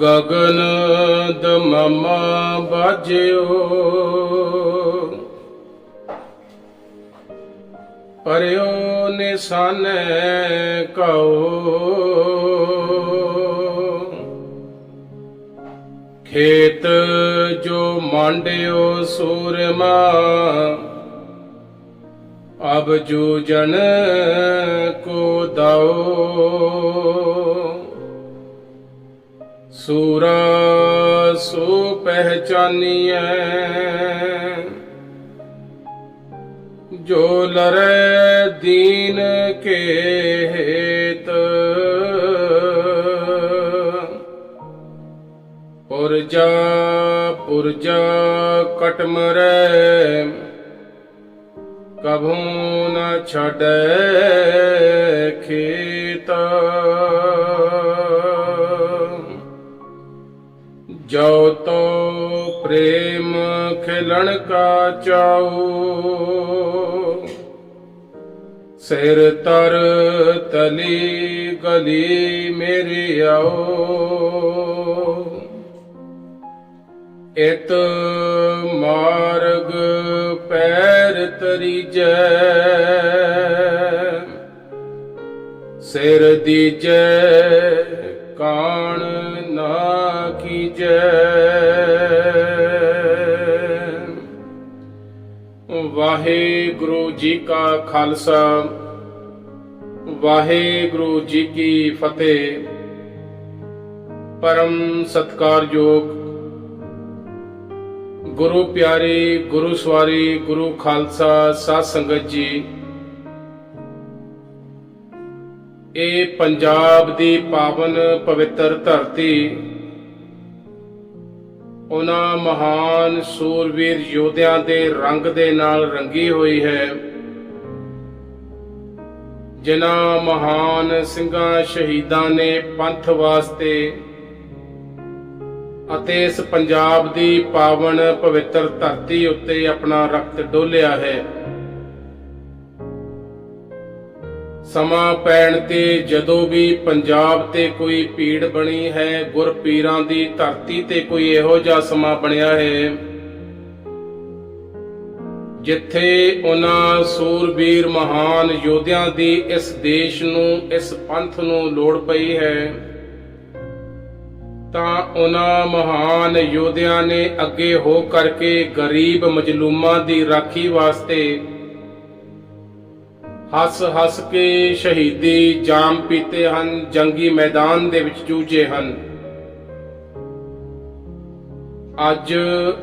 Gagan ਦਮਮਾ ਬਾਜਿਓ। ਪਰਿਓ ਨਿਸਾਨੈ Q ਖੇਤ ਜੋ ਮਾਂਡਿਓ ਸੂਰਮਾ ਅਬ ਜਨ ਕੋ ਦਉ ਸੂਰਾ ਸੋ ਪਹਿਚਾਨੀਐ। ਜੋ ਲਰੈ ਦੀਨ ਕੇ ਹੇਤ। ਪੁਰਜਾ ਪੁਰਜਾ ਕਟਮਰੈ ਕਭੂ ਨ ਛੜੈ ਖੇਤ। ਜੋ ਤੋ ਪ੍ਰੇਮ ਖਿਲਣ ਕਾ ਚਾਉ। ਸਿਰ ਤਰ ਤਲੀ ਗਲੀ ਮੇਰੀ ਆਓ ਇਤ ਮਾਰਗ ਪੈਰ ਤਰੀਜੈ ਸਿਰ ਦੀਜੈ ਕਾਣ ਨਾ ਕੀਜੈ ਵਾਹਿਗੁਰੂ ਜੀ ਕਾ ਖਾਲਸਾ, ਵਾਹਿਗੁਰੂ ਜੀ ਕੀ ਫਤਿਹ। ਪਰਮ ਸਤਕਾਰਯੋਗ ਗੁਰੂ ਪਿਆਰੇ, ਗੁਰੂ ਸਵਾਰੀ, ਗੁਰੂ ਖਾਲਸਾ ਸਾਧ ਸੰਗਤ ਜੀ ਇਹ ਪੰਜਾਬ ਦੀ ਪਾਵਨ ਪਵਿੱਤਰ ਧਰਤੀ, ਉਹਨਾਂ ਮਹਾਨ ਸੂਰਵੀਰ ਯੋਧਿਆਂ ਦੇ ਰੰਗ ਦੇ ਨਾਲ ਰੰਗੀ ਹੋਈ ਹੈ, ਜਿਨ੍ਹਾਂ ਮਹਾਨ ਸਿੰਘਾਂ ਸ਼ਹੀਦਾਂ ਨੇ ਪੰਥ ਵਾਸਤੇ ਅਤੇ ਇਸ ਪੰਜਾਬ ਦੀ ਪਾਵਨ ਪਵਿੱਤਰ ਧਰਤੀ ਉੱਤੇ ਆਪਣਾ ਰਕਤ ਡੋਲਿਆ ਹੈ। ਸਮਾਂ ਪੈਣ ਤੇ ਜਦੋਂ ਵੀ ਪੰਜਾਬ ਤੇ ਕੋਈ ਪੀੜ ਬਣੀ ਹੈ, ਗੁਰਪੀਰਾਂ ਦੀ ਧਰਤੀ ਤੇ ਕੋਈ ਇਹੋ ਜਿਹਾ ਸਮਾਂ ਬਣਿਆ ਹੈ, ਜਿੱਥੇ ਉਹਨਾਂ ਸੂਰਬੀਰ ਮਹਾਨ ਯੋਧਿਆਂ ਦੀ ਇਸ ਦੇਸ਼ ਨੂੰ, ਇਸ ਪੰਥ ਨੂੰ ਲੋੜ ਪਈ ਹੈ, ਤਾਂ ਉਹਨਾਂ ਮਹਾਨ ਯੋਧਿਆਂ ਨੇ ਅੱਗੇ ਹੋ ਕਰਕੇ ਗਰੀਬ ਮਜਲੂਮਾਂ ਦੀ ਰਾਖੀ ਵਾਸਤੇ ਹੱਸ ਹੱਸ ਕੇ ਸ਼ਹੀਦੀ ਜਾਮ ਪੀਤੇ ਹਨ, ਜੰਗੀ ਮੈਦਾਨ ਦੇ ਵਿੱਚ ਜੂਝੇ ਹਨ। ਅੱਜ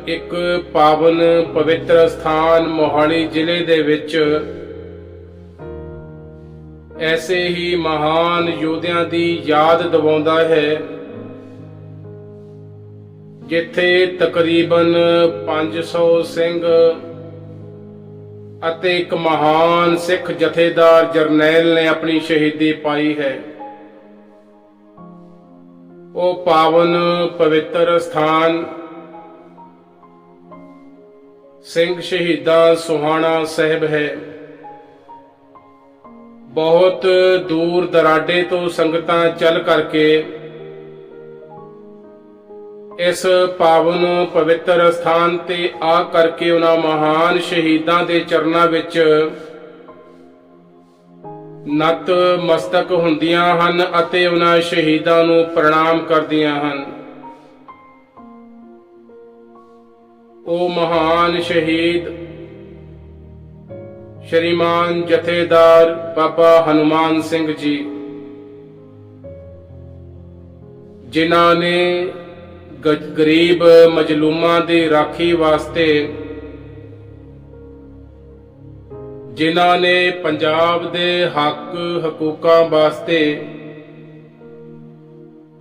ਇੱਕ ਪਾਵਨ ਪਵਿੱਤਰ ਸਥਾਨ ਮੋਹਾਲੀ ਜ਼ਿਲ੍ਹੇ ਦੇ ਵਿੱਚ ਐਸੇ ਹੀ ਮਹਾਨ ਯੋਧਿਆਂ ਦੀ ਯਾਦ ਦਿਵਾਉਂਦਾ ਹੈ, ਜਿੱਥੇ ਤਕਰੀਬਨ 500 ਸਿੰਘ ਅਤੇ ਇੱਕ ਮਹਾਨ ਸਿੱਖ ਜਥੇਦਾਰ ਜਰਨੈਲ ਨੇ ਆਪਣੀ ਸ਼ਹੀਦੀ ਪਾਈ ਹੈ। ਉਹ ਪਾਵਨ ਪਵਿੱਤਰ ਸਥਾਨ, ਸਿੰਘ ਸ਼ਹੀਦਾਂ ਸੁਹਾਣਾ ਸਾਹਿਬ ਹੈ। ਬਹੁਤ ਦੂਰ ਦਰਾਡੇ ਤੋਂ ਸੰਗਤਾਂ ਚੱਲ ਕਰਕੇ ਇਸ ਪਾਵਨ ਪਵਿੱਤਰ ਸਥਾਨ ਤੇ ਆ ਕਰਕੇ ਉਹਨਾਂ ਮਹਾਨ ਸ਼ਹੀਦਾਂ ਦੇ ਚਰਨਾਂ ਵਿੱਚ ਨਤ ਮਸਤਕ ਹੁੰਦੀਆਂ ਹਨ ਅਤੇ ਉਹਨਾਂ ਸ਼ਹੀਦਾਂ ਨੂੰ ਪ੍ਰਣਾਮ ਕਰਦੀਆਂ ਹਨ। ਉਹ ਮਹਾਨ ਸ਼ਹੀਦ ਸ਼੍ਰੀਮਾਨ ਜਥੇਦਾਰ ਬਾਬਾ ਹਨੂਮਾਨ ਸਿੰਘ ਜੀ, ਜਿਨ੍ਹਾਂ ਨੇ ਗਰੀਬ ਮਜਲੂਮਾਂ ਦੀ ਰਾਖੀ ਵਾਸਤੇ ਜਿਨ੍ਹਾਂ ਨੇ ਪੰਜਾਬ ਦੇ ਹੱਕ ਹਕੂਕਾਂ ਵਾਸਤੇ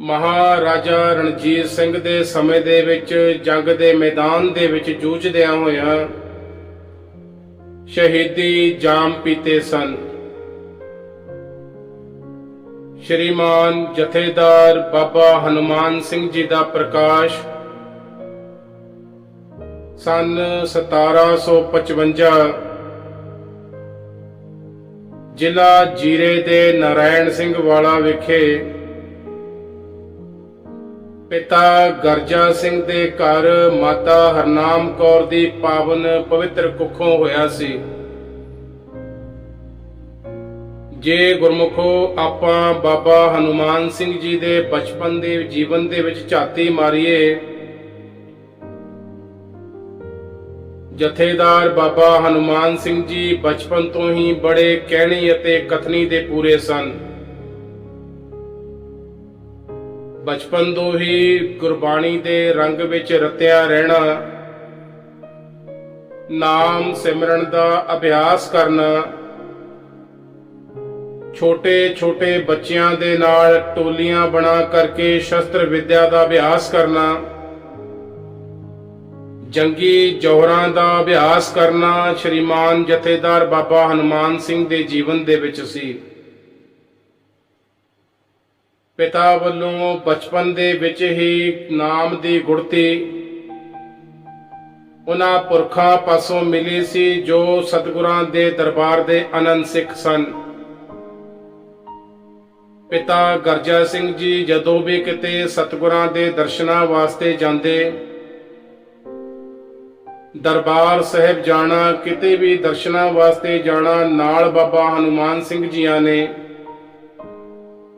ਮਹਾਰਾਜਾ ਰਣਜੀਤ ਸਿੰਘ ਦੇ ਸਮੇਂ ਦੇ ਵਿੱਚ, ਜੰਗ ਦੇ ਮੈਦਾਨ ਦੇ ਵਿੱਚ ਜੂਝਦਿਆਂ ਹੋਇਆਂ ਸ਼ਹੀਦੀ ਜਾਮ ਪੀਤੇ ਸਨ। ਸ਼੍ਰੀਮਾਨ ਜਥੇਦਾਰ ਬਾਬਾ ਹਨੂਮਾਨ ਸਿੰਘ ਜੀ ਦਾ ਪ੍ਰਕਾਸ਼ ਸਨ 1755 ਜ਼ਿਲ੍ਹਾ ਜੀਰੇ ਦੇ ਨਾਰਾਇਣ ਸਿੰਘ ਵਾਲਾ ਵਿਖੇ ਪਿਤਾ ਗਰਜਾ ਸਿੰਘ ਦੇ ਘਰ ਮਾਤਾ ਹਰਨਾਮ ਕੌਰ ਦੀ ਪਾਵਨ ਪਵਿੱਤਰ ਕੁੱਖੋਂ ਹੋਇਆ ਸੀ। ਜੇ ਗੁਰਮੁਖੋ ਆਪਾਂ ਬਾਬਾ ਹਨੂਮਾਨ ਸਿੰਘ ਜੀ ਦੇ ਬਚਪਨ ਦੇ ਜੀਵਨ ਦੇ ਵਿੱਚ ਝਾਤੀ ਮਾਰੀਏ, ਜਥੇਦਾਰ ਬਾਬਾ ਹਨੂਮਾਨ ਸਿੰਘ ਜੀ ਬਚਪਨ ਤੋਂ ਹੀ ਬੜੇ ਕਹਿਣੀ ਅਤੇ ਕਥਨੀ ਦੇ ਪੂਰੇ ਸਨ। ਬਚਪਨ ਤੋਂ ਹੀ ਗੁਰਬਾਣੀ ਦੇ ਰੰਗ ਵਿੱਚ ਰਤਿਆ ਰਹਿਣਾ, ਨਾਮ ਸਿਮਰਨ ਦਾ ਅਭਿਆਸ ਕਰਨਾ ਛੋਟੇ ਛੋਟੇ ਬੱਚਿਆਂ ਦੇ ਨਾਲ ਟੋਲੀਆਂ ਬਣਾ ਕਰਕੇ ਸ਼ਸਤਰ ਵਿਦਿਆ ਦਾ ਅਭਿਆਸ ਕਰਨਾ, ਜੰਗੀ ਜੋਹਰਾਂ ਦਾ ਅਭਿਆਸ ਕਰਨਾ ਸ਼੍ਰੀਮਾਨ ਜਥੇਦਾਰ ਬਾਬਾ ਹਨੂਮਾਨ ਸਿੰਘ ਦੇ ਜੀਵਨ ਦੇ ਵਿੱਚ ਸੀ। ਪਿਤਾ ਵੱਲੋਂ ਬਚਪਨ ਦੇ ਵਿੱਚ ਹੀ ਨਾਮ ਦੀ ਗੁੜਤੀ ਉਹਨਾਂ ਪੁਰਖਾਂ ਪਾਸੋਂ ਮਿਲੀ ਸੀ ਜੋ ਸਤਿਗੁਰਾਂ ਦੇ ਦਰਬਾਰ ਦੇ ਅਨੰਦ ਸਿੱਖ ਸਨ। ਪਿਤਾ ਗਰਜਾ ਸਿੰਘ ਜੀ, ਜਦੋਂ ਵੀ ਕਿਤੇ ਸਤਿਗੁਰਾਂ ਦੇ ਦਰਸ਼ਨਾਂ ਵਾਸਤੇ ਜਾਂਦੇ, ਦਰਬਾਰ ਸਾਹਿਬ ਜਾਣਾ, ਕਿਤੇ ਵੀ ਦਰਸ਼ਨਾਂ ਵਾਸਤੇ ਜਾਣਾ, ਨਾਲ ਬਾਬਾ ਹਨੂਮਾਨ ਸਿੰਘ ਜੀਆਂ ਨੇ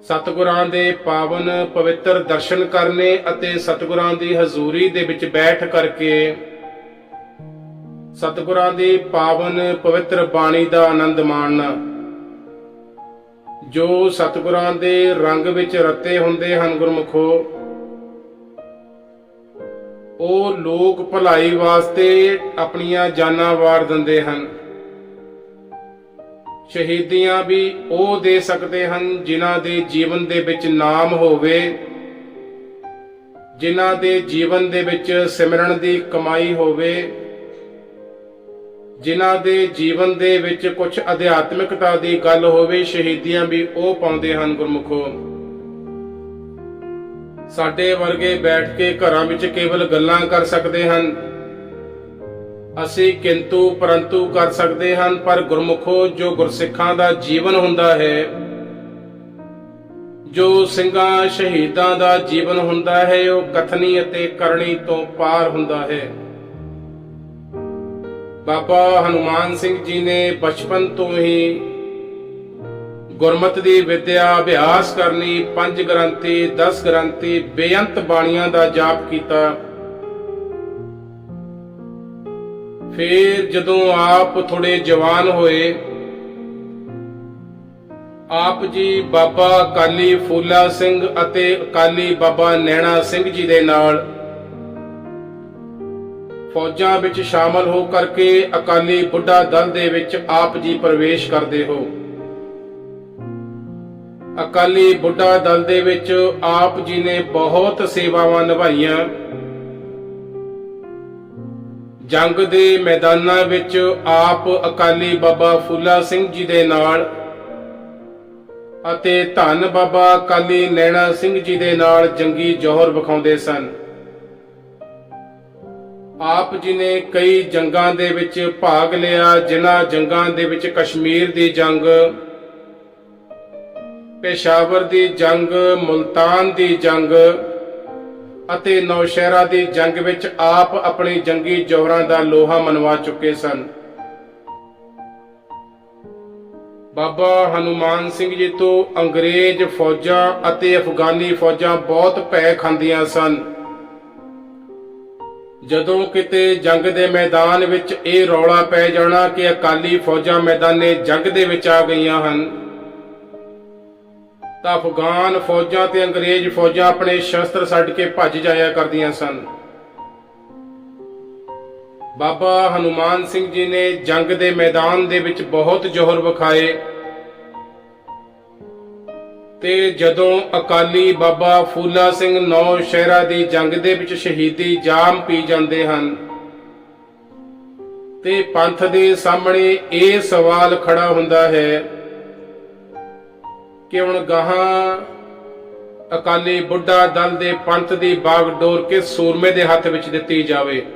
ਸਤਿਗੁਰਾਂ ਦੇ ਪਾਵਨ ਪਵਿੱਤਰ ਦਰਸ਼ਨ ਕਰਨੇ ਅਤੇ ਸਤਿਗੁਰਾਂ ਦੀ ਹਜ਼ੂਰੀ ਦੇ ਵਿੱਚ ਬੈਠ ਕਰਕੇ ਸਤਿਗੁਰਾਂ ਦੀ ਪਾਵਨ ਪਵਿੱਤਰ ਬਾਣੀ ਦਾ ਆਨੰਦ ਮਾਣਨਾ। ਜੋ ਸਤਿਗੁਰਾਂ ਦੇ ਰੰਗ ਵਿੱਚ ਰਤੇ ਹੁੰਦੇ ਹਨ ਗੁਰਮੁਖੋ, ਉਹ ਲੋਕ ਭਲਾਈ ਵਾਸਤੇ ਆਪਣੀਆਂ ਜਾਨਾਂ ਵਾਰ ਦਿੰਦੇ ਹਨ। ਸ਼ਹੀਦੀਆਂ ਵੀ ਉਹ ਦੇ ਸਕਦੇ ਹਨ ਜਿਨ੍ਹਾਂ ਦੇ ਜੀਵਨ ਦੇ ਵਿੱਚ ਨਾਮ ਹੋਵੇ, ਜਿਨ੍ਹਾਂ ਦੇ ਜੀਵਨ ਦੇ ਵਿੱਚ ਸਿਮਰਨ ਦੀ ਕਮਾਈ ਹੋਵੇ ਜਿਨ੍ਹਾਂ ਦੇ ਜੀਵਨ ਦੇ ਵਿੱਚ ਕੁਝ ਅਧਿਆਤਮਿਕਤਾ ਦੀ ਗੱਲ ਹੋਵੇ, ਸ਼ਹੀਦੀਆਂ ਵੀ ਉਹ ਪਾਉਂਦੇ ਹਨ ਗੁਰਮੁਖੋ। ਸਾਡੇ ਵਰਗੇ ਬੈਠ ਕੇ ਘਰਾਂ ਵਿੱਚ ਕੇਵਲ ਗੱਲਾਂ ਕਰ ਸਕਦੇ ਹਨ। ਅਸੀਂ ਕਿੰਤੂ ਪਰੰਤੂ ਕਰ ਸਕਦੇ ਹਨ, ਪਰ ਗੁਰਮੁਖੋ, ਜੋ ਗੁਰਸਿੱਖਾਂ ਦਾ ਜੀਵਨ ਹੁੰਦਾ ਹੈ, ਜੋ ਸਿੰਘਾਂ ਸ਼ਹੀਦਾਂ ਦਾ ਜੀਵਨ ਹੁੰਦਾ ਹੈ, ਉਹ ਕਥਨੀ ਅਤੇ ਕਰਨੀ ਤੋਂ ਪਾਰ ਹੁੰਦਾ ਹੈ। ਬਾਬਾ ਹਨੂਮਾਨ ਸਿੰਘ ਜੀ ਨੇ ਬਚਪਨ ਤੋਂ ਹੀ ਗੁਰਮਤ ਦੀ ਵਿਦਿਆ ਅਭਿਆਸ ਕਰਨੀ, ਪੰਜ ਗ੍ਰੰਥੀ 10 ਗ੍ਰੰਥੀ, ਬੇਅੰਤ ਬਾਣੀਆਂ ਦਾ ਜਾਪ ਕੀਤਾ। ਫਿਰ ਜਦੋਂ ਆਪ ਥੋੜੇ ਜਵਾਨ ਹੋਏ, ਆਪ ਜੀ ਬਾਬਾ ਅਕਾਲੀ ਫੂਲਾ ਸਿੰਘ ਅਤੇ ਅਕਾਲੀ ਬਾਬਾ ਨੈਣਾ ਸਿੰਘ ਜੀ ਦੇ ਨਾਲ ਫੌਜਾਂ ਵਿੱਚ ਸ਼ਾਮਲ ਹੋ ਕਰਕੇ ਅਕਾਲੀ ਬੁੱਢਾ ਦਲ ਦੇ ਵਿੱਚ ਆਪ ਜੀ ਪ੍ਰਵੇਸ਼ ਕਰਦੇ ਹੋ। ਅਕਾਲੀ ਬੁੱਢਾ ਦਲ ਦੇ ਵਿੱਚ ਆਪ ਜੀ ਨੇ ਬਹੁਤ ਸੇਵਾਵਾਂ ਨਿਭਾਈਆਂ। ਜੰਗ ਦੇ ਮੈਦਾਨਾਂ ਵਿੱਚ ਆਪ ਅਕਾਲੀ ਬਾਬਾ ਫੂਲਾ ਸਿੰਘ ਜੀ ਦੇ ਨਾਲ ਅਤੇ ਧੰਨ ਬਾਬਾ ਅਕਾਲੀ ਨੈਣਾ ਸਿੰਘ ਜੀ ਦੇ ਨਾਲ ਜੰਗੀ ਜੋਹਰ ਵਿਖਾਉਂਦੇ ਸਨ। ਆਪ ਜੀ ਨੇ ਕਈ ਜੰਗਾਂ ਦੇ ਵਿੱਚ ਭਾਗ ਲਿਆ, ਜਿਨ੍ਹਾਂ ਜੰਗਾਂ ਦੇ ਵਿੱਚ ਕਸ਼ਮੀਰ ਦੀ ਜੰਗ, ਪੇਸ਼ਾਵਰ ਦੀ ਜੰਗ, ਮੁਲਤਾਨ ਦੀ ਜੰਗ ਅਤੇ ਨੌਸ਼ਹਿਰਾ ਦੀ ਜੰਗ ਵਿੱਚ ਆਪ ਆਪਣੀ ਜੰਗੀ ਜੋਹਰਾਂ ਦਾ ਲੋਹਾ ਮਨਵਾ ਚੁੱਕੇ ਸਨ। ਬਾਬਾ ਹਨੂਮਾਨ ਸਿੰਘ ਜੀ ਤੋਂ ਅੰਗਰੇਜ਼ ਫੌਜਾਂ ਅਤੇ ਅਫਗਾਨੀ ਫੌਜਾਂ ਬਹੁਤ ਭੈ ਖਾਂਦੀਆਂ ਸਨ। ਜਦੋਂ ਕਿਤੇ ਜੰਗ ਦੇ ਮੈਦਾਨ ਵਿੱਚ ਇਹ ਰੌਲਾ ਪੈ ਜਾਣਾ ਕਿ ਅਕਾਲੀ ਫੌਜਾਂ ਮੈਦਾਨੇ ਜੰਗ ਦੇ ਵਿੱਚ ਆ ਗਈਆਂ ਹਨ, ਤਾਂ ਅਫਗਾਨ ਫੌਜਾਂ ਤੇ ਅੰਗਰੇਜ਼ ਫੌਜਾਂ ਆਪਣੇ ਸ਼ਸਤਰ ਛੱਡ ਕੇ ਭੱਜ ਜਾਇਆ ਕਰਦੀਆਂ ਸਨ। ਬਾਬਾ ਹਨੂਮਾਨ ਸਿੰਘ ਜੀ ਨੇ ਜੰਗ ਦੇ ਮੈਦਾਨ ਦੇ ਵਿੱਚ ਬਹੁਤ ਜੋਹਰ ਵਿਖਾਏ। ਤੇ ਜਦੋਂ ਅਕਾਲੀ ਬਾਬਾ ਫੂਲਾ ਸਿੰਘ ਨੌ ਸ਼ਹਿਰਾ ਦੀ ਜੰਗ ਦੇ ਵਿੱਚ ਸ਼ਹੀਦੀ ਜਾਮ ਪੀ ਜਾਂਦੇ ਹਨ ਤੇ ਪੰਥ ਦੇ ਸਾਹਮਣੇ ਇਹ ਸਵਾਲ ਖੜਾ ਹੁੰਦਾ ਹੈ ਕਿ ਹੁਣ ਗਾਹਾਂ ਅਕਾਲੀ ਬੁੱਢਾ ਦਲ ਦੇ ਪੰਥ ਦੀ ਬਾਗਡੋਰ ਕੇ ਸੂਰਮੇ ਦੇ ਹੱਥ ਵਿੱਚ ਦਿੱਤੀ ਜਾਵੇ?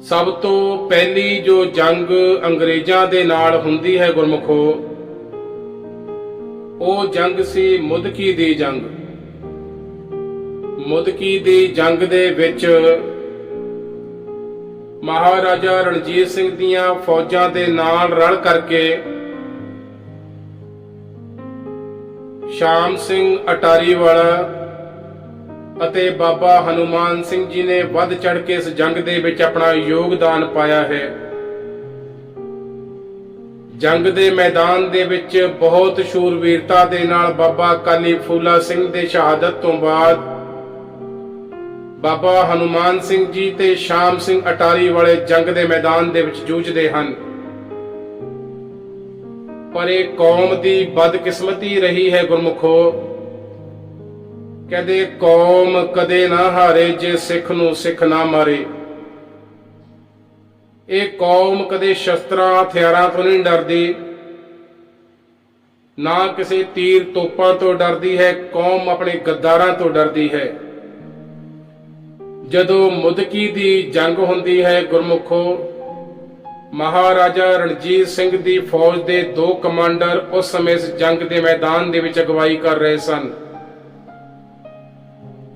ਸਭ ਤੋਂ ਪਹਿਲੀ ਜੋ ਜੰਗ ਅੰਗਰੇਜ਼ਾਂ ਦੇ ਨਾਲ ਹੁੰਦੀ ਹੈ ਗੁਰਮੁਖੋ ਉਹ ਜੰਗ ਸੀ ਮੁਦਕੀ ਦੀ ਜੰਗ। ਮੁਦਕੀ ਦੀ ਜੰਗ ਦੇ ਵਿੱਚ ਮਹਾਰਾਜਾ ਰਣਜੀਤ ਸਿੰਘ ਦੀਆਂ ਫੌਜਾਂ ਦੇ ਨਾਲ ਰਲ ਕਰਕੇ ਸ਼ਾਮ ਸਿੰਘ ਅਟਾਰੀ ਵਾਲਾ ਅਤੇ ਬਾਬਾ ਹਨੂਮਾਨ ਸਿੰਘ ਜੀ ਨੇ ਵੱਧ ਚੜ ਕੇ ਇਸ ਜੰਗ ਦੇ ਵਿੱਚ ਆਪਣਾ ਯੋਗਦਾਨ ਪਾਇਆ ਹੈ। ਜੰਗ ਦੇ ਮੈਦਾਨ ਦੇ ਵਿੱਚ ਬਹੁਤ ਸ਼ੂਰਵੀਰਤਾ ਦੇ ਨਾਲ ਬਾਬਾ ਕਾਲੀ ਫੂਲਾ ਸਿੰਘ ਦੇ ਸ਼ਹਾਦਤ ਤੋਂ ਬਾਅਦ ਬਾਬਾ ਹਨੂਮਾਨ ਸਿੰਘ ਜੀ ਤੇ ਸ਼ਾਮ ਸਿੰਘ ਅਟਾਰੀ ਵਾਲੇ ਜੰਗ ਦੇ ਮੈਦਾਨ ਦੇ ਵਿੱਚ ਜੂਝਦੇ ਹਨ। ਪਰ ਇਹ ਕੌਮ ਦੀ ਬਦਕਿਸਮਤੀ ਰਹੀ ਹੈ ਗੁਰਮੁਖੋ। ਕਹਿੰਦੇ ਕੌਮ ਕਦੇ ਨਾ ਹਾਰੇ, ਜੇ ਸਿੱਖ ਨੂੰ ਸਿੱਖ ਨਾ ਮਾਰੇ। ਇਹ ਕੌਮ ਕਦੇ ਸ਼ਸਤਰਾਂ, ਹਥਿਆਰਾਂ ਤੋਂ ਨਹੀਂ ਡਰਦੀ। ਨਾ ਕਿਸੇ ਤੀਰ ਤੋਪਾਂ ਤੋਂ ਡਰਦੀ ਹੈ, ਕੌਮ ਆਪਣੇ ਗੱਦਾਰਾਂ ਤੋਂ ਡਰਦੀ ਹੈ। ਜਦੋਂ ਮੁਦਕੀ ਦੀ ਜੰਗ ਹੁੰਦੀ ਹੈ ਗੁਰਮੁਖੋ, ਮਹਾਰਾਜਾ ਰਣਜੀਤ ਸਿੰਘ ਦੀ ਫੌਜ ਦੇ ਦੋ ਕਮਾਂਡਰ ਉਸ ਸਮੇਂ ਇਸ ਜੰਗ ਦੇ ਮੈਦਾਨ ਦੇ ਵਿੱਚ ਅਗਵਾਈ ਕਰ ਰਹੇ ਸਨ।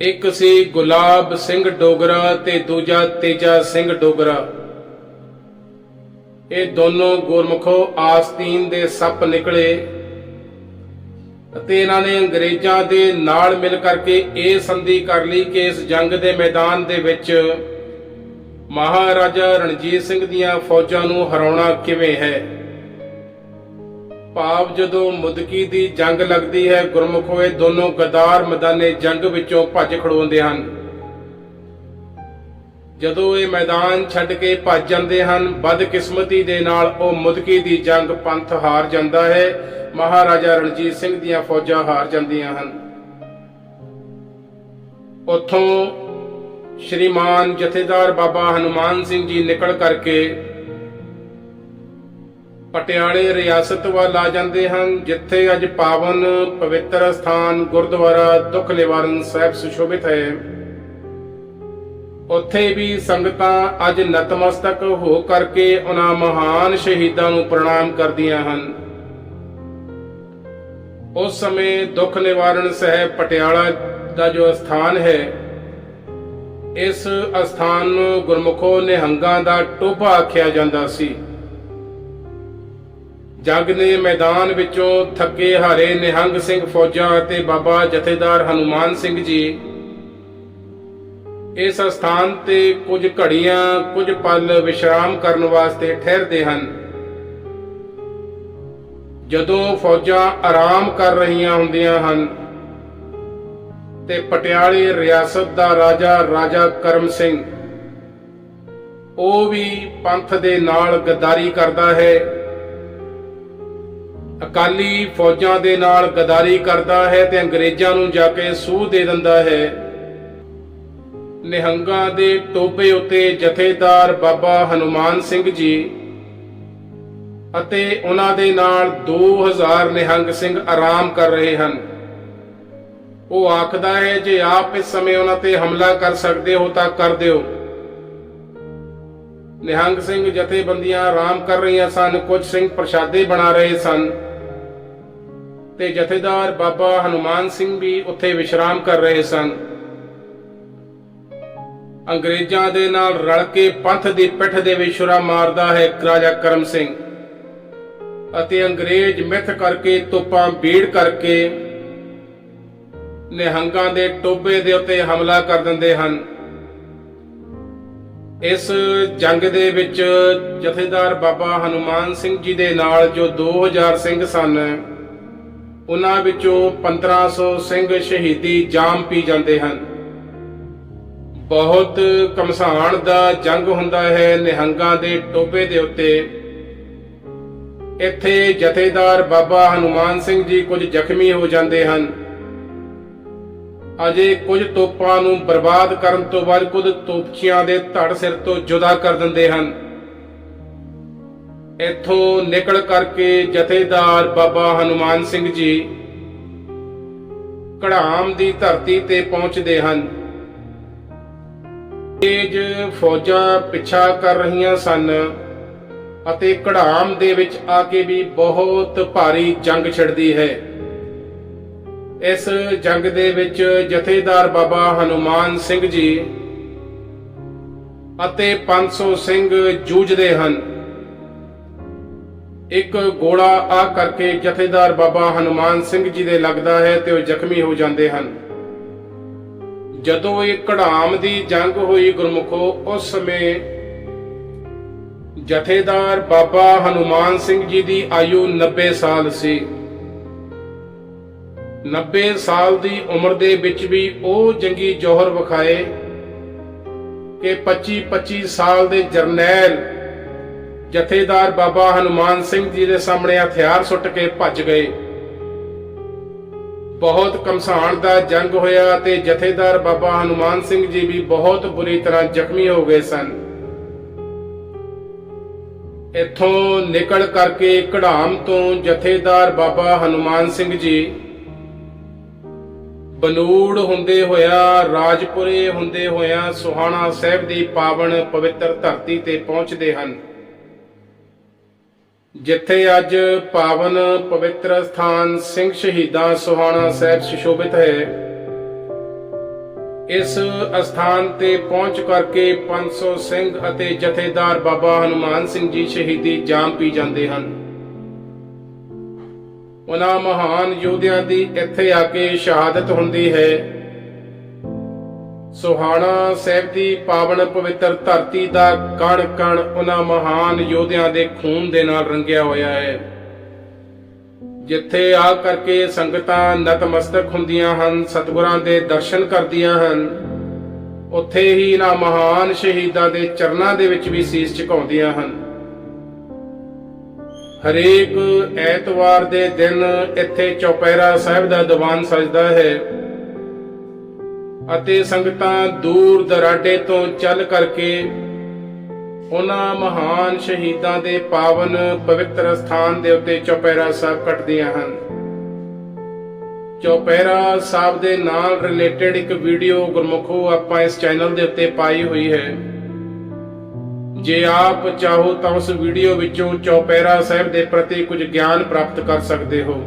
ਇੱਕ ਸੀ ਗੁਲਾਬ ਸਿੰਘ ਡੋਗਰਾ ਤੇ ਦੂਜਾ ਤੇਜਾ ਸਿੰਘ ਡੋਗਰਾ। ਇਹ ਦੋਨੋਂ ਗੁਰਮੁਖੋ ਆਸਤੀਨ ਦੇ ਸੱਪ ਨਿਕਲੇ ਅਤੇ ਇਹਨਾਂ ਨੇ ਅੰਗਰੇਜ਼ਾਂ ਦੇ ਨਾਲ ਮਿਲ ਕਰਕੇ ਇਹ ਸੰਧੀ ਕਰ ਲਈ ਕਿ ਇਸ ਜੰਗ ਦੇ ਮੈਦਾਨ ਦੇ ਵਿੱਚ ਮਹਾਰਾਜਾ ਰਣਜੀਤ ਸਿੰਘ ਦੀਆਂ ਫੌਜਾਂ ਨੂੰ ਹਰਾਉਣਾ ਕਿਵੇਂ ਹੈ? ਭਾਵ ਜਦੋਂ ਮੁਦਕੀ ਦੀ ਜੰਗ ਲੱਗਦੀ ਹੈ, ਗੁਰਮੁਖੋ ਇਹ ਦੋਨੋਂ ਗਦਾਰ ਮੈਦਾਨੇ ਜੰਗ ਵਿੱਚੋਂ ਭੱਜ ਖੜੋਂਦੇ ਹਨ। ਜਦੋਂ ਇਹ ਮੈਦਾਨ ਛੱਡ ਕੇ ਭੱਜ ਜਾਂਦੇ ਹਨ, ਬਦਕਿਸਮਤੀ ਦੇ ਨਾਲ ਉਹ ਮੁਦਕੀ ਦੀ ਜੰਗ ਪੰਥ ਹਾਰ ਜਾਂਦਾ ਹੈ। ਮਹਾਰਾਜਾ ਰਣਜੀਤ ਸਿੰਘ ਦੀਆਂ ਫੌਜਾਂ ਹਾਰ ਜਾਂਦੀਆਂ ਹਨ। ਉੱਥੋਂ ਸ਼੍ਰੀਮਾਨ ਜਥੇਦਾਰ ਬਾਬਾ ਹਨੂਮਾਨ ਸਿੰਘ ਜੀ ਨਿਕਲ ਕਰਕੇ ਪਟਿਆਲੇ ਰਿਆਸਤ ਵੱਲ ਆ ਜਾਂਦੇ ਹਨ, ਜਿੱਥੇ ਅੱਜ ਪਾਵਨ ਪਵਿੱਤਰ ਸਥਾਨ ਗੁਰਦੁਆਰਾ ਦੁੱਖ ਨਿਵਾਰਨ ਸਾਹਿਬ ਸੁਸ਼ੋਭਿਤ ਹੈ। ਉੱਥੇ ਵੀ ਸੰਗਤਾਂ ਅੱਜ ਨਤਮਸਤਕ ਹੋ ਕਰਕੇ ਉਹਨਾਂ ਮਹਾਨ ਸ਼ਹੀਦਾਂ ਨੂੰ ਪ੍ਰਣਾਮ ਕਰਦੀਆਂ ਹਨ। ਉਸ ਸਮੇਂ ਦੁੱਖ ਨਿਵਾਰਨ ਸਾਹਿਬ ਪਟਿਆਲਾ ਦਾ ਜੋ ਸਥਾਨ ਹੈ, ਇਸ ਅਸਥਾਨ ਨੂੰ ਗੁਰਮੁਖੋ ਨਿਹੰਗਾਂ ਦਾ ਟੋਭਾ ਆਖਿਆ ਜਾਂਦਾ ਸੀ। ਜੰਗ ਦੇ ਮੈਦਾਨ ਵਿੱਚੋਂ ਥੱਕੇ ਹਾਰੇ ਨਿਹੰਗ ਸਿੰਘ ਫੌਜਾਂ ਅਤੇ ਬਾਬਾ ਜਥੇਦਾਰ ਹਨੂਮਾਨ ਸਿੰਘ ਜੀ ਇਸ ਸਥਾਨ ਤੇ ਕੁਝ ਘੜੀਆਂ, ਕੁਝ ਪਲ ਵਿਸ਼ਰਾਮ ਕਰਨ ਵਾਸਤੇ ਠਹਿਰਦੇ ਹਨ। ਜਦੋਂ ਫੌਜਾਂ ਆਰਾਮ ਕਰ ਰਹੀਆਂ ਹੁੰਦੀਆਂ ਹਨ ਤੇ ਪਟਿਆਲੇ ਰਿਆਸਤ ਦਾ ਰਾਜਾ ਰਾਜਾ ਕਰਮ ਸਿੰਘ, ਉਹ ਵੀ ਪੰਥ ਦੇ ਨਾਲ ਗਦਾਰੀ ਕਰਦਾ ਹੈ। ਅਕਾਲੀ ਫੌਜਾਂ ਦੇ ਨਾਲ ਗਦਾਰੀ ਕਰਦਾ ਹੈ ਤੇ ਅੰਗਰੇਜ਼ਾਂ ਨੂੰ ਜਾ ਕੇ ਸੂਹ ਦੇ ਦਿੰਦਾ ਹੈ। ਨਿਹੰਗਾਂ ਦੇ ਟੋਬੇ ਉੱਤੇ ਜਥੇਦਾਰ ਬਾਬਾ ਹਨੂਮਾਨ ਸਿੰਘ ਜੀ ਅਤੇ ਉਹਨਾਂ ਦੇ ਨਾਲ 2000 ਨਿਹੰਗ ਸਿੰਘ ਆਰਾਮ ਕਰ ਰਹੇ ਹਨ। ਉਹ ਆਖਦਾ ਹੈ, ਜੇ ਆਪ ਇਸ ਸਮੇਂ ਉਹਨਾਂ ਤੇ ਹਮਲਾ ਕਰ ਸਕਦੇ ਹੋ ਤਾਂ ਕਰ ਦਿਓ। ਨਿਹੰਗ ਸਿੰਘ ਜਥੇਬੰਦੀਆਂ ਆਰਾਮ ਕਰ ਰਹੀਆਂ ਸਨ, ਕੁਝ ਸਿੰਘ ਪ੍ਰਸ਼ਾਦੇ ਬਣਾ ਰਹੇ ਸਨ ਤੇ ਜਥੇਦਾਰ ਬਾਬਾ ਹਨੂਮਾਨ ਸਿੰਘ ਵੀ ਉੱਥੇ ਵਿਸ਼ਰਾਮ ਕਰ ਰਹੇ ਸਨ। ਅੰਗਰੇਜ਼ਾਂ ਦੇ ਨਾਲ ਰਲ ਕੇ ਪੰਥ ਦੀ ਪਿੱਠ ਦੇ ਵਿੱਚ ਛੁਰਾ ਮਾਰਦਾ ਹੈ ਰਾਜਾ ਕਰਮ ਸਿੰਘ। ਅਤੇ ਅੰਗਰੇਜ਼ ਮਿੱਥ ਕਰਕੇ, ਤੋਪਾਂ ਬੀੜ ਕਰਕੇ ਨਿਹੰਗਾਂ ਦੇ ਟੋਬੇ ਦੇ ਉੱਤੇ ਹਮਲਾ ਕਰ ਦਿੰਦੇ ਹਨ। ਇਸ ਜੰਗ ਦੇ ਵਿੱਚ ਜਥੇਦਾਰ ਬਾਬਾ ਹਨੂਮਾਨ ਸਿੰਘ ਜੀ ਦੇ ਨਾਲ ਜੋ 2000 ਸਿੰਘ ਸਨ, ਉਹਨਾਂ ਵਿੱਚੋਂ 1500 ਸਿੰਘ ਸ਼ਹੀਦੀ ਜਾਮ ਪੀ ਜਾਂਦੇ ਹਨ। ਬਹੁਤ ਕਮਸਾਨ ਦਾ ਜੰਗ ਹੁੰਦਾ ਹੈ ਨਿਹੰਗਾਂ ਦੇ ਟੋਪੇ ਦੇ ਉੱਤੇ। ਇੱਥੇ ਜਥੇਦਾਰ ਬਾਬਾ ਹਨੂਮਾਨ ਸਿੰਘ ਜੀ ਕੁਝ ਜ਼ਖਮੀ ਹੋ ਜਾਂਦੇ ਹਨ। ਅਜੇ ਕੁਝ ਤੋਪਾਂ ਨੂੰ ਬਰਬਾਦ ਕਰਨ ਤੋਂ ਬਾਅਦ ਕੁਝ ਤੋਪਚੀਆਂ ਦੇ ਧੜ ਸਿਰ ਤੋਂ ਜੁਦਾ ਕਰ ਦਿੰਦੇ ਹਨ। ਇੱਥੋਂ ਨਿਕਲ ਕਰਕੇ ਜਥੇਦਾਰ ਬਾਬਾ ਹਨੂਮਾਨ ਸਿੰਘ ਜੀ ਕੜਾਮ ਦੀ ਧਰਤੀ ਤੇ ਪਹੁੰਚਦੇ ਹਨ। ਤੇਜ ਫੌਜਾਂ ਪਿੱਛਾ ਕਰ ਰਹੀਆਂ ਸਨ ਅਤੇ ਕੜਾਮ ਦੇ ਵਿੱਚ ਆ ਕੇ ਵੀ ਬਹੁਤ ਭਾਰੀ ਜੰਗ ਛਿੜਦੀ ਹੈ। ਇਸ ਜੰਗ ਦੇ ਵਿੱਚ ਜਥੇਦਾਰ ਬਾਬਾ ਹਨੂਮਾਨ ਸਿੰਘ ਜੀ ਅਤੇ 500 ਸਿੰਘ ਜੂਝਦੇ ਹਨ। ਇੱਕ ਗੋਲਾ ਆ ਕਰਕੇ ਜਥੇਦਾਰ ਬਾਬਾ ਹਨੂਮਾਨ ਸਿੰਘ ਜੀ ਦੇ ਲੱਗਦਾ ਹੈ ਤੇ ਉਹ ਜ਼ਖਮੀ ਹੋ ਜਾਂਦੇ ਹਨ। ਜਦੋਂ ਇਹ ਕੜਾਮ ਦੀ ਜੰਗ ਹੋਈ ਗੁਰਮੁਖੋ, ਉਸ ਸਮੇਂ ਜਥੇਦਾਰ ਬਾਬਾ ਹਨੂਮਾਨ ਸਿੰਘ ਜੀ ਦੀ ਆਯੂ 90 ਸਾਲ ਸੀ। 90 ਸਾਲ ਦੀ ਉਮਰ ਦੇ ਵਿੱਚ ਵੀ ਉਹ ਜੰਗੀ ਜੋਹਰ ਵਿਖਾਏ ਕਿ 25 25 ਸਾਲ ਦੇ ਜਰਨੈਲ ਜਥੇਦਾਰ ਬਾਬਾ ਹਨੂਮਾਨ ਸਿੰਘ ਜੀ ਦੇ ਸਾਹਮਣੇ ਹਥਿਆਰ ਸੁੱਟ ਕੇ ਭੱਜ ਗਏ। ਬਹੁਤ ਕਮਸਾਨ ਦਾ ਜੰਗ ਹੋਇਆ ਤੇ ਜਥੇਦਾਰ ਬਾਬਾ ਹਨੂਮਾਨ ਸਿੰਘ ਜੀ ਵੀ ਬਹੁਤ ਬੁਰੀ ਤਰ੍ਹਾਂ ਜ਼ਖਮੀ ਹੋ ਗਏ ਸਨ। ਇੱਥੋਂ ਨਿਕਲ ਕਰਕੇ ਕਢਾਮ ਤੋਂ ਜਥੇਦਾਰ ਬਾਬਾ ਹਨੂਮਾਨ ਸਿੰਘ ਜੀ ਬਨੂੜ ਹੁੰਦੇ ਹੋਇਆ, ਰਾਜਪੁਰੇ ਹੁੰਦੇ ਹੋਇਆ ਸੁਹਾਣਾ ਸਾਹਿਬ ਦੀ ਪਾਵਨ ਪਵਿੱਤਰ ਧਰਤੀ ਤੇ ਪਹੁੰਚਦੇ ਹਨ। ਜਿੱਥੇ ਅੱਜ ਪਾਵਨ ਪਵਿੱਤਰ ਸਥਾਨ ਸਿੰਘ ਸ਼ਹੀਦਾਂ ਸੁਹਾਣਾ ਸਾਹਿਬ ਸੁਸ਼ੋਭਿਤ ਹੈ। ਇਸ ਅਸਥਾਨ ਤੇ ਪਹੁੰਚ ਕਰਕੇ 500 ਸਿੰਘ ਅਤੇ ਜਥੇਦਾਰ ਬਾਬਾ ਹਨੂਮਾਨ ਸਿੰਘ ਜੀ ਸ਼ਹੀਦੀ ਜਾਮ ਪੀ ਜਾਂਦੇ ਹਨ। ਉਹਨਾਂ ਮਹਾਨ ਯੋਧਿਆਂ ਦੀ ਇੱਥੇ ਆ ਕੇ ਸ਼ਹਾਦਤ ਹੁੰਦੀ ਹੈ। ਸੁਹਾਣਾ ਸਾਹਿਬ ਦੀ ਪਾਵਨ ਪਵਿੱਤਰ ਧਰਤੀ ਦਾ ਕਣ ਕਣ ਉਹਨਾਂ ਮਹਾਨ ਯੋਧਿਆਂ ਦੇ ਖੂਨ ਦੇ ਨਾਲ ਰੰਗਿਆ ਹੋਇਆ ਹੈ। ਜਿੱਥੇ ਆ ਕਰਕੇ ਸੰਗਤਾਂ ਨਤਮਸਤਕ ਹੁੰਦੀਆਂ ਹਨ, ਸਤਿਗੁਰਾਂ ਦੇ ਦਰਸ਼ਨ ਕਰਦੀਆਂ ਹਨ, ਉੱਥੇ ਹੀ ਇਹਨਾਂ ਮਹਾਨ ਸ਼ਹੀਦਾਂ ਦੇ ਚਰਨਾਂ ਦੇ ਵਿੱਚ ਵੀ ਸੀਸ ਝੁਕਾਉਂਦੀਆਂ ਹਨ। ਹਰੇਕ ਐਤਵਾਰ ਦੇ ਦਿਨ ਇੱਥੇ ਚੌਪੈਰਾ ਸਾਹਿਬ ਦਾ ਦੀਵਾਨ ਸਜਦਾ ਹੈ। ਅਤੇ ਸੰਗਤਾਂ ਦੂਰ ਦਰਾਡੇ ਤੋਂ ਚੱਲ ਕਰਕੇ ਉਹਨਾਂ ਮਹਾਨ ਸ਼ਹੀਦਾਂ ਦੇ ਪਾਵਨ ਪਵਿੱਤਰ ਸਥਾਨ ਦੇ ਉੱਤੇ ਚੌਪਹਿਰਾ ਸਾਹਿਬ ਕੱਟਦੀਆਂ ਹਨ। ਚੌਪਹਿਰਾ ਸਾਹਿਬ ਦੇ ਨਾਲ ਰਿਲੇਟਡ ਇੱਕ ਵੀਡੀਓ ਗੁਰਮੁਖੋ ਆਪਾਂ ਇਸ ਚੈਨਲ ਦੇ ਉੱਤੇ ਪਾਈ ਹੋਈ ਹੈ। ਜੇ ਆਪ ਚਾਹੋ ਤਾਂ ਉਸ ਵੀਡੀਓ ਵਿੱਚੋਂ ਚੌਪਹਿਰਾ ਸਾਹਿਬ ਦੇ ਪ੍ਰਤੀ ਕੁਝ ਗਿਆਨ ਪ੍ਰਾਪਤ ਕਰ ਸਕਦੇ ਹੋ।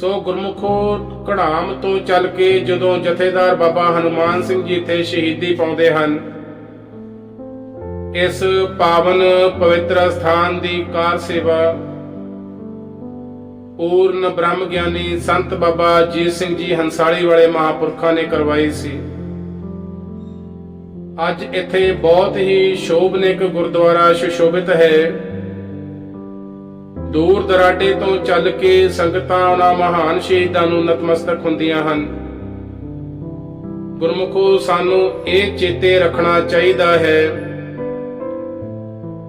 ਸੋ ਗੁਰਮੁਖੋ ਕੜਾਮ ਤੋਂ ਚੱਲ ਕੇ ਜਦੋਂ ਜਥੇਦਾਰ ਬਾਬਾ ਹਨੂਮਾਨ ਸਿੰਘ ਜੀ ਇੱਥੇ ਸ਼ਹੀਦੀ ਪਾਉਂਦੇ ਹਨ, ਇਸ ਪਾਵਨ ਪਵਿੱਤਰ ਸਥਾਨ ਦੀ ਕਾਰ ਸੇਵਾ ਪੂਰਨ ਬ੍ਰਹਮ ਗਿਆਨੀ ਸੰਤ ਬਾਬਾ ਜੀਤ ਸਿੰਘ ਜੀ ਹੰਸਾਲੀ ਵਾਲੇ ਮਹਾਪੁਰਖਾਂ ਨੇ ਕਰਵਾਈ ਸੀ। ਅੱਜ ਇੱਥੇ ਬਹੁਤ ਹੀ ਸ਼ੋਭਨਿਕ ਗੁਰਦੁਆਰਾ ਸੁਸ਼ੋਭਿਤ ਹੈ। ਦੂਰ ਦਰਾਡੇ ਤੋਂ ਚੱਲ ਕੇ ਸੰਗਤਾਂ ਉਹਨਾਂ ਮਹਾਨ ਸ਼ਹੀਦਾਂ ਨੂੰ ਨਤਮਸਤਕ ਹੁੰਦੀਆਂ ਹਨ। ਗੁਰਮੁਖੋ, ਸਾਨੂੰ ਇਹ ਚੇਤੇ ਰੱਖਣਾ ਚਾਹੀਦਾ ਹੈ।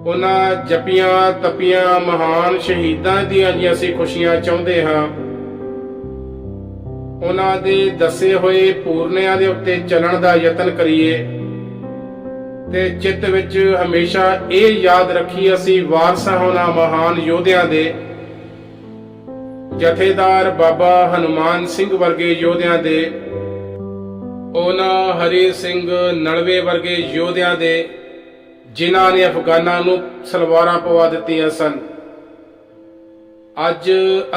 ਉਹਨਾਂ ਜਪੀਆਂ, ਤਪੀਆਂ ਮਹਾਨ ਸ਼ਹੀਦਾਂ ਦੀਆਂ ਜੀ ਅਸੀਂ ਖੁਸ਼ੀਆਂ ਚਾਹੁੰਦੇ ਹਾਂ। ਉਹਨਾਂ ਦੇ ਦੱਸੇ ਹੋਏ ਪੂਰਨਿਆਂ ਦੇ ਉੱਤੇ ਚੱਲਣ ਦਾ ਯਤਨ ਕਰੀਏ। ਤੇ ਚਿੱਤ ਵਿੱਚ ਹਮੇਸ਼ਾ ਇਹ ਯਾਦ ਰੱਖੀ ਅਸੀਂ ਵਾਰਸ ਹਾਂ ਉਹਨਾਂ ਮਹਾਨ ਯੋਧਿਆਂ ਦੇ। ਜਥੇਦਾਰ ਬਾਬਾ ਹਨੂਮਾਨ ਸਿੰਘ ਵਰਗੇ ਯੋਧਿਆਂ ਦੇ। ਉਹਨਾਂ ਹਰੀ ਸਿੰਘ ਨਲਵੇ ਵਰਗੇ ਯੋਧਿਆਂ ਦੇ, ਜਿਨ੍ਹਾਂ ਨੇ ਅਫਗਾਨਾਂ ਨੂੰ ਸਲਵਾਰਾਂ ਪਵਾ ਦਿੱਤੀਆਂ ਸਨ। ਅੱਜ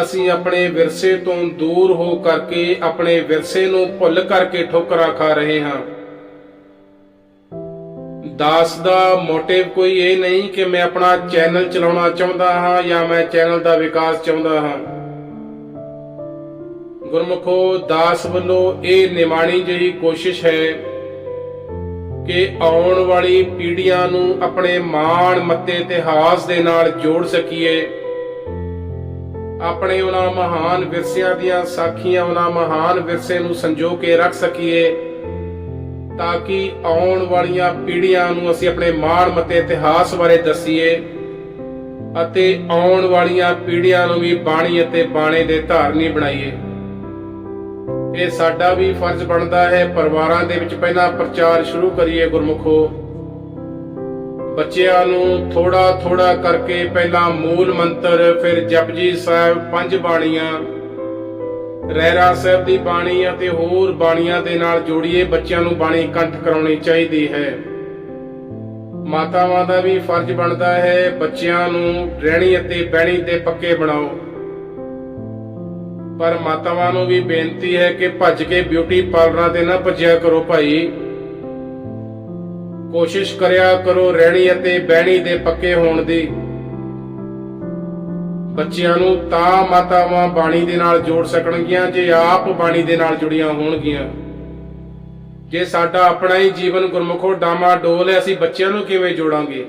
ਅਸੀਂ ਆਪਣੇ ਵਿਰਸੇ ਤੋਂ ਦੂਰ ਹੋ ਕਰਕੇ ਆਪਣੇ ਵਿਰਸੇ ਨੂੰ ਭੁੱਲ ਕਰਕੇ ਠੋਕਰਾਂ ਖਾ ਰਹੇ ਹਾਂ। ਦਾਸ ਦਾ ਮੋਟਿਵ ਕੋਈ ਇਹ ਨਹੀਂ ਕਿ ਮੈਂ ਆਪਣਾ ਚੈਨਲ ਚਲਾਉਣਾ ਚਾਹੁੰਦਾ ਹਾਂ ਜਾਂ ਮੈਂ ਚੈਨਲ ਦਾ ਵਿਕਾਸ ਚਾਹੁੰਦਾ ਹਾਂ। ਗੁਰਮੁਖੋ, ਦਾਸ ਵੱਲੋਂ ਇਹ ਨਿਮਾਣੀ ਜਿਹੀ ਕੋਸ਼ਿਸ਼ ਹੈ ਕਿ ਆਉਣ ਵਾਲੀ ਪੀੜ੍ਹੀਆਂ ਨੂੰ ਆਪਣੇ ਮਾਣ, ਮੱਤੇ, ਇਤਿਹਾਸ ਦੇ ਨਾਲ ਜੋੜ ਸਕੀਏ। ਆਪਣੇ ਉਹਨਾਂ ਮਹਾਨ ਵਿਰਸਿਆਂ ਦੀਆਂ ਸਾਖੀਆਂ, ਉਹਨਾਂ ਮਹਾਨ ਵਿਰਸੇ ਨੂੰ ਸੰਜੋ ਕੇ ਰੱਖ ਸਕੀਏ। ਤਾਂ ਕਿ ਆਉਣ ਵਾਲੀਆਂ ਪੀੜ੍ਹੀਆਂ ਨੂੰ ਅਸੀਂ ਆਪਣੇ ਮਾਣ ਮਤੇ ਇਤਿਹਾਸ ਬਾਰੇ ਦੱਸੀਏ ਅਤੇ ਆਉਣ ਵਾਲੀਆਂ ਪੀੜ੍ਹੀਆਂ ਨੂੰ ਵੀ ਬਾਣੀ ਅਤੇ ਬਾਣੇ ਦੇ ਧਾਰਨੀ ਬਣਾਈਏ। ਇਹ ਸਾਡਾ ਵੀ ਫਰਜ਼ ਬਣਦਾ ਹੈ, ਪਰਿਵਾਰਾਂ ਦੇ ਵਿੱਚ ਪਹਿਲਾਂ ਪ੍ਰਚਾਰ ਸ਼ੁਰੂ ਕਰੀਏ ਗੁਰਮੁਖੋ। ਬੱਚਿਆਂ ਨੂੰ ਥੋੜਾ ਥੋੜਾ ਕਰਕੇ ਪਹਿਲਾਂ ਮੂਲ ਮੰਤਰ, ਫਿਰ ਜਪਜੀ ਸਾਹਿਬ ਪੰਜ ਬਾਣੀਆਂ ਰਹਿਰਾ ਸਾਹਿਬ ਦੀ ਬਾਣੀ ਅਤੇ ਹੋਰ ਬਾਣੀਆਂ ਦੇ ਨਾਲ ਜੋੜੀਏ ਬੱਚਿਆਂ ਨੂੰ ਬਾਣੀ ਕੰਠ ਕਰਾਉਣੀ ਚਾਹੀਦੀ ਹੈ। ਮਾਤਾਵਾਂ ਦਾ ਵੀ ਫਰਜ਼ ਬਣਦਾ ਹੈ ਬੱਚਿਆਂ ਨੂੰ ਰਹਿਣੀ ਅਤੇ ਬਹਿਣੀ ਦੇ ਪੱਕੇ ਬਣਾਓ। ਪਰ ਮਾਤਾਵਾਂ ਨੂੰ ਵੀ ਬੇਨਤੀ ਹੈ ਕਿ ਭੱਜ ਕੇ ਬਿਊਟੀ ਪਾਰਲਰਾਂ ਤੇ ਨਾ ਭੱਜਿਆ ਕਰੋ ਭਾਈ। ਕੋਸ਼ਿਸ਼ ਕਰਿਆ ਕਰੋ ਰਹਿਣੀ ਅਤੇ ਬਹਿਣੀ ਦੇ ਪੱਕੇ ਹੋਣ ਦੀ। ਬੱਚਿਆਂ ਨੂੰ ਤਾਂ ਮਾਤਾਵਾਂ ਬਾਣੀ ਦੇ ਨਾਲ ਜੋੜ ਸਕਣਗੀਆਂ, ਜੇ ਆਪ ਬਾਣੀ ਦੇ ਨਾਲ ਜੁੜੀਆਂ ਹੋਣਗੀਆਂ। ਜੇ ਸਾਡਾ ਆਪਣਾ ਹੀ ਜੀਵਨ ਗੁਰਮੁਖੋ ਡਾਮਾ ਡੋਲ ਹੈ, ਅਸੀਂ ਬੱਚਿਆਂ ਨੂੰ ਕਿਵੇਂ ਜੋੜਾਂਗੇ?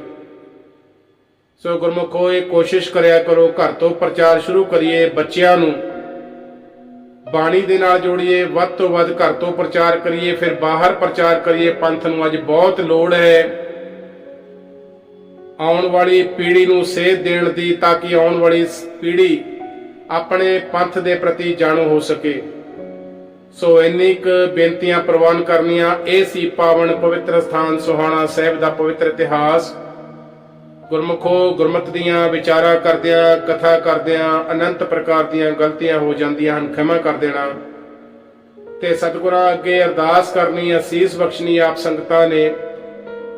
ਸੋ ਗੁਰਮੁਖੋ, ਇਹ ਕੋਸ਼ਿਸ਼ ਕਰਿਆ ਕਰੋ, ਘਰ ਤੋਂ ਪ੍ਰਚਾਰ ਸ਼ੁਰੂ ਕਰੀਏ ਬੱਚਿਆਂ ਨੂੰ। ਬਾਣੀ ਦੇ ਨਾਲ ਜੋੜੀਏ, ਵੱਧ ਤੋਂ ਵੱਧ ਘਰ ਤੋਂ ਪ੍ਰਚਾਰ ਕਰੀਏ, ਫਿਰ ਬਾਹਰ ਪ੍ਰਚਾਰ ਕਰੀਏ, ਪੰਥ ਨੂੰ ਅੱਜ ਬਹੁਤ ਲੋੜ ਹੈ। ਆਉਣ ਵਾਲੀ ਪੀੜ੍ਹੀ ਨੂੰ ਸੇਧ ਦੇਣ ਦੀ ਤਾਂ ਕਿ ਆਉਣ ਵਾਲੀ ਪੀੜ੍ਹੀ ਆਪਣੇ ਪੰਥ ਦੇ ਪ੍ਰਤੀ ਜਾਣੂ ਹੋ ਸਕੇ। ਸੋ ਇੰਨੀ ਕੁ ਬੇਨਤੀਆਂ ਪ੍ਰਵਾਨ ਕਰਨੀਆਂ, ਇਹ ਸੀ ਪਾਵਨ ਪਵਿੱਤਰ ਸਥਾਨ ਸੁਹਾਣਾ ਸਾਹਿਬ ਦਾ ਪਵਿੱਤਰ ਇਤਿਹਾਸ। ਗੁਰਮੁਖੋ ਗੁਰਮਤ ਦੀਆਂ ਵਿਚਾਰਾਂ ਕਰਦਿਆਂ, ਕਥਾ ਕਰਦਿਆਂ, ਅਨੰਤ ਪ੍ਰਕਾਰ ਦੀਆਂ ਗਲਤੀਆਂ ਹੋ ਜਾਂਦੀਆਂ ਹਨ, ਖਿਮਾ ਕਰ ਦੇਣਾ। ਤੇ ਸਤਿਗੁਰਾਂ ਅੱਗੇ ਅਰਦਾਸ ਕਰਨੀ, ਅਸੀਸ ਬਖਸ਼ਣੀ ਆਪ ਸੰਗਤਾਂ ਨੇ।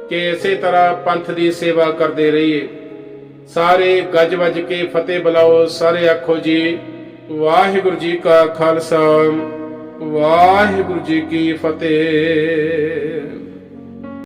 ਕਿ ਇਸੇ ਤਰ੍ਹਾਂ ਪੰਥ ਦੀ ਸੇਵਾ ਕਰਦੇ ਰਹੀਏ। ਸਾਰੇ ਗੱਜ ਵੱਜ ਕੇ ਫਤਿਹ ਬੁਲਾਓ, ਸਾਰੇ ਆਖੋ ਜੀ, ਵਾਹਿਗੁਰੂ ਜੀ ਕਾ ਖਾਲਸਾ, ਵਾਹਿਗੁਰੂ ਜੀ ਕੀ ਫਤਿਹ।